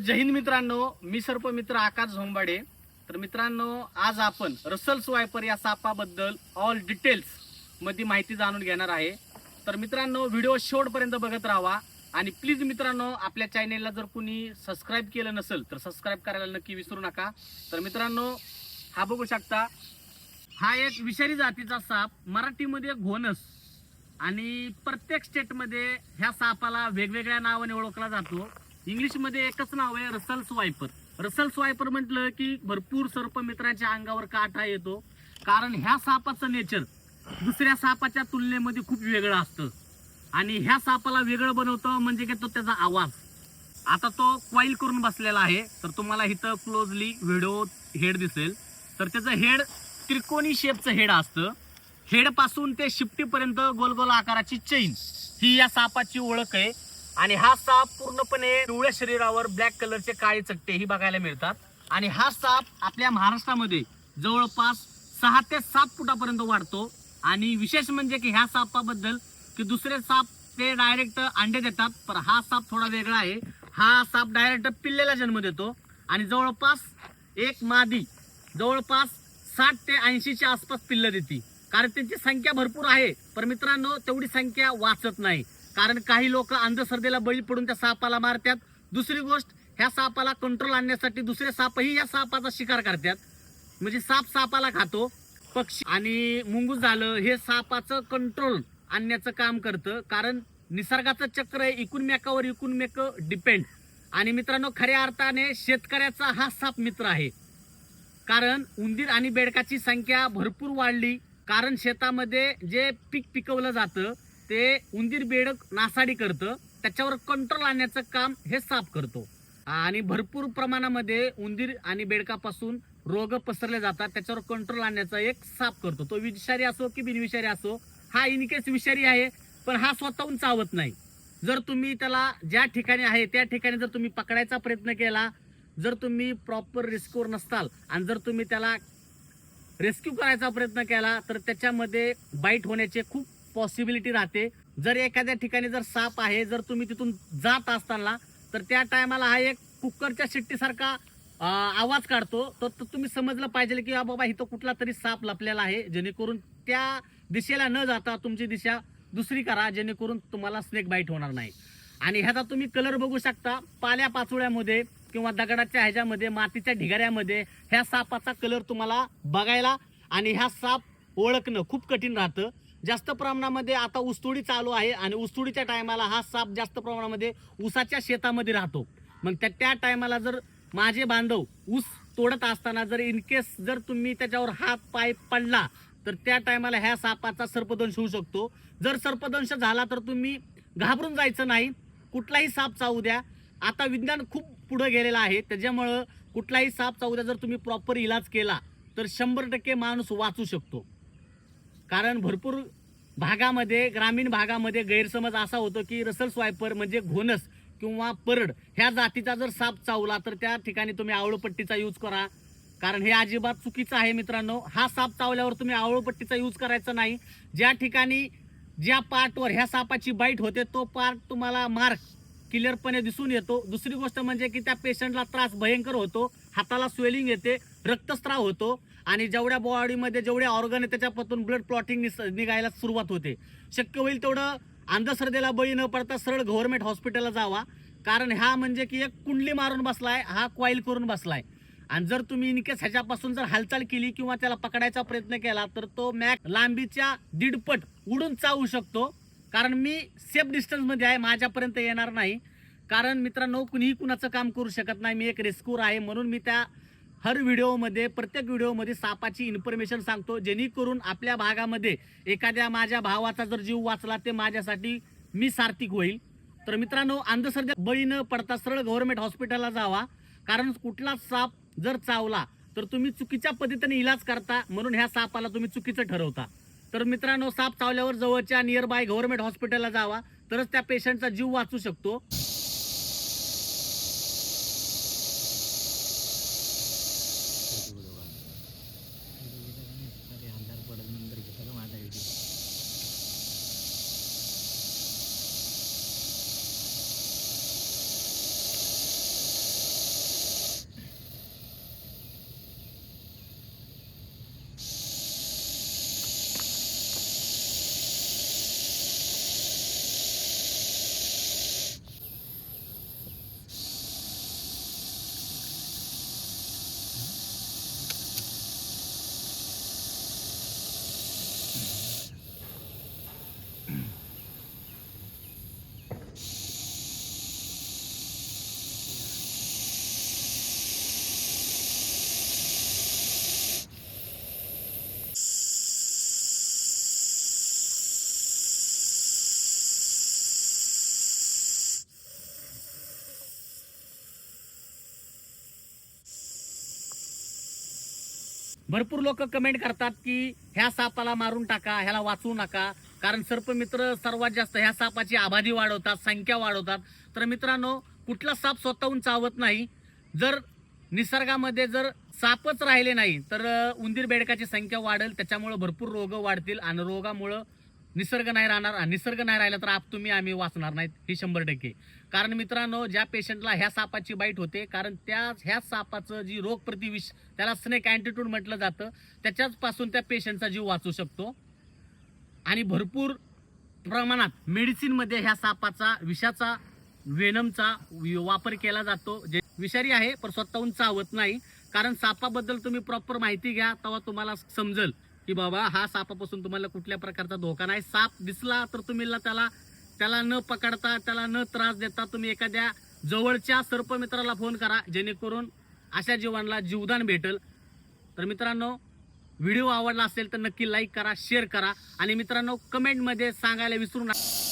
जय हिंद मित्रांनो मी सर्प मित्र आकाश झोंबाडे. तर मित्रांनो आज आपण रसल स्वायपर या सापाबद्दल ऑल डिटेल्समध्ये माहिती जाणून घेणार आहे. तर मित्रांनो व्हिडिओ शेवटपर्यंत बघत राहा आणि प्लीज मित्रांनो आपल्या चॅनेलला जर कुणी सबस्क्राईब केलं नसेल तर सबस्क्राईब करायला नक्की विसरू नका. तर मित्रांनो हा बघू शकता हा एक विषारी जातीचा साप मराठीमध्ये घोनस. आणि प्रत्येक स्टेटमध्ये ह्या सापाला वेगवेगळ्या नावाने ओळखला जातो. इंग्लिशमध्ये एकच नाव आहे रसल स्वायपर. रसल स्वायपर म्हटलं की भरपूर सर्प मित्रांच्या अंगावर काटा येतो. कारण ह्या सापाचं नेचर दुसऱ्या सापाच्या तुलनेमध्ये खूप वेगळं असतं. आणि ह्या सापाला वेगळं बनवतं म्हणजे की तो त्याचा आवाज. आता तो क्वाईल करून बसलेला आहे. तर तुम्हाला इथं क्लोजली व्हिडिओ हेड दिसेल. तर त्याचं हेड त्रिकोणी शेपचं हेड असतं. हेडपासून ते शिफ्टीपर्यंत गोलगोल आकाराची चैन ही या सापाची ओळख आहे. आणि हा साप पूर्णपणे पिवळ्या शरीरावर ब्लॅक कलरचे काळे चट्टे ही बघायला मिळतात. आणि हा साप आपल्या महाराष्ट्रामध्ये जवळपास सहा ते सात फुटापर्यंत वाढतो. आणि विशेष म्हणजे की ह्या सापाबद्दल की दुसरे साप ते डायरेक्ट अंडे देतात पण हा साप थोडा वेगळा आहे. हा साप डायरेक्ट पिल्लेला जन्म देतो. आणि जवळपास एक मादी जवळपास साठ ते ऐंशीच्या आसपास पिल्लं देते. कारण त्यांची संख्या भरपूर आहे. पण मित्रांनो तेवढी संख्या वाचत नाही. कारण काही लोक अंधश्रद्धेला बळी पडून त्या सापाला मारतात. दुसरी गोष्ट ह्या सापाला कंट्रोल आणण्यासाठी दुसरे सापही या सापाचा शिकार करतात. म्हणजे साप सापाला खातो पक्षी आणि मुंगूस झालं हे सापाचं कंट्रोल आणण्याचं काम करतं. कारण निसर्गाचं चक्र आहे इकून मेकावर मेक डिपेंड आणि मित्रांनो खऱ्या अर्थाने शेतकऱ्याचा हा साप मित्र आहे. कारण उंदीर आणि बेडकाची संख्या भरपूर वाढली. कारण शेतामध्ये जे पीक पिकवलं जातं ते उंदीर बेडक नासाडी करतं त्याच्यावर कंट्रोल आणण्याचं काम हे साप करतो. आणि भरपूर प्रमाणामध्ये उंदीर आणि बेडकापासून रोग पसरले जातात त्याच्यावर कंट्रोल आणण्याचा एक साप करतो. तो विषारी असो की बिनविषारी असो हा इनकेस विषारी आहे पण हा स्वतःहून चावत नाही. जर तुम्ही त्याला ज्या ठिकाणी आहे त्या ठिकाणी जर तुम्ही पकडायचा प्रयत्न केला जर तुम्ही प्रॉपर रिस्कवर नसताल आणि जर तुम्ही त्याला रेस्क्यू करायचा प्रयत्न केला तर त्याच्यामध्ये बाईट होण्याचे खूप पॉसिबिलिटी राहते. जर एखाद्या ठिकाणी जर साप आहे जर तुम्ही तिथून जात असताना तर त्या टायमाला हा एक कुकरच्या शिट्टीसारखा आवाज काढतो. तर तर तुम्ही समजलं पाहिजे की बाबा इथं कुठला तरी साप लपलेला आहे. जेणेकरून त्या दिशेला न जाता तुमची दिशा दुसरी करा जेणेकरून तुम्हाला स्नेक बाईट होणार नाही. आणि ह्याचा तुम्ही कलर बघू शकता. पाल्या पाचोळ्यामध्ये किंवा दगडाच्या ह्याच्यामध्ये मातीच्या ढिगाऱ्यामध्ये ह्या सापाचा कलर तुम्हाला बघायला आणि ह्या साप ओळखणं खूप कठीण राहतं. जास्त प्रमाणामध्ये आता ऊसतोडी चालू आहे आणि ऊसतोडीच्या टायमाला हा साप जास्त प्रमाणामध्ये ऊसाच्या शेतामध्ये राहतो. मग त्या त्या टायमाला जर माझे बांधव ऊस तोडत असताना जर इन केस जर तुम्ही त्याच्यावर हात पाय पडला तर त्या टायमाला ह्या सापाचा सर्पदंश होऊ शकतो. जर सर्पदंश झाला तर तुम्ही घाबरून जायचं नाही. कुठलाही साप चावू द्या. आता विज्ञान खूप पुढं गेलेलं आहे. त्याच्यामुळं कुठलाही साप चावू द्या. जर तुम्ही प्रॉपर इलाज केला तर शंभर टक्के माणूस वाचू शकतो. कारण भरपूर भागामध्ये ग्रामीण भागामध्ये गैरसमज असा होतो की रसल स्वायपर म्हणजे घोणस किंवा परड ह्या जातीचा जर साप चावला तर त्या ठिकाणी तुम्ही आवळपट्टीचा यूज करा. कारण हे अजिबात चुकीचं आहे मित्रांनो. हा साप चावल्यावर तुम्ही आवळपट्टीचा यूज करायचा नाही. ज्या ठिकाणी ज्या पार्टवर ह्या सापाची बाईट होते तो पार्ट तुम्हाला मार्क क्लिअरपणे दिसून येतो. दुसरी गोष्ट म्हणजे की त्या पेशंटला त्रास भयंकर होतो. हाताला स्वेलिंग येते रक्तस्त्राव होतो. आणि जेवढ्या बॉडीमध्ये जेवढे ऑर्गन आहे त्याच्यापासून ब्लड क्लॉटिंग निघायला सुरुवात होते. शक्य होईल तेवढं अंधश्रद्धेला बळी न पडता सरळ गव्हर्नमेंट हॉस्पिटलला जावा. कारण हा म्हणजे की एक कुंडली मारून बसलाय हा क्वाईल करून बसलाय. आणि जर तुम्ही इनकेस ह्याच्यापासून जर हालचाल केली किंवा त्याला पकडायचा प्रयत्न केला तर तो मॅक लांबीच्या दीडपट उडून चावू शकतो. कारण मी सेफ डिस्टन्समध्ये आहे माझ्यापर्यंत येणार नाही. कारण मित्रांनो कुणीही कुणाचं काम करू शकत नाही. मी एक रेस्क्यूर आहे म्हणून मी त्या हर व्हिडिओमध्ये प्रत्येक व्हिडिओमध्ये सापाची इन्फॉर्मेशन सांगतो जेणेकरून आपल्या भागामध्ये एखाद्या माझ्या भावाचा जर जीव वाचला ते माझ्यासाठी मी सार्थिक होईल. तर मित्रांनो अंधश्रद्धा बळी न पडता सरळ गव्हर्नमेंट हॉस्पिटलला जावा. कारण कुठला साप जर चावला तर तुम्ही चुकीच्या पद्धतीने इलाज करता म्हणून ह्या सापाला तुम्ही चुकीचं ठरवता. तर मित्रांनो साप चावल्यावर जवळच्या नियर बाय गव्हर्नमेंट हॉस्पिटलला जावा. तरच त्या पेशंटचा जीव वाचू शकतो अंधार पडत नंतर घेता का माझा व्हिडिओ भरपूर लोक कमेंट करतात की ह्या सापाला मारून टाका ह्याला वाचवू नका. कारण सर्पमित्र सर्वात जास्त ह्या सापाची आबादी वाढवतात संख्या वाढवतात. तर मित्रांनो कुठला साप स्वतःहून चावत नाही. जर निसर्गामध्ये जर सापच राहिले नाही तर उंदीर बेडकाची संख्या वाढेल. त्याच्यामुळे भरपूर रोग वाढतील. आणि रोगामुळं निसर्ग नाही राहणार. निसर्ग नाही राहिला तर आप तुम्ही आम्ही वाचणार नाहीत. हे शंभर टक्के. कारण मित्रांनो ज्या पेशंटला ह्या सापाची बाईट होते कारण त्या ह्या सापाचं जी रोग प्रतिविष त्याला स्नेक अँटीट्यूड म्हटलं जातं. त्याच्याच पासून त्या पेशंटचा जीव वाचू शकतो. आणि भरपूर प्रमाणात मेडिसिनमध्ये ह्या सापाचा विषाचा वेनमचा वापर केला जातो. जे विषारी आहे पण स्वतःहून चावत नाही. कारण सापाबद्दल तुम्ही प्रॉपर माहिती घ्या तेव्हा तुम्हाला समजेल. की बाबा हा सापापासून तुम्हाला कुठल्या प्रकारचा धोका नाही. साप दिसला तर तुम्ही त्याला त्याला न पकडता त्याला न त्रास देता तुम्ही एखाद्या जवळच्या सर्पमित्राला फोन करा. जेणेकरून अशा जीवांना जीवदान भेटेल. तर मित्रांनो व्हिडिओ आवडला असेल तर नक्की लाईक करा शेअर करा. आणि मित्रांनो कमेंटमध्ये सांगायला विसरू नका.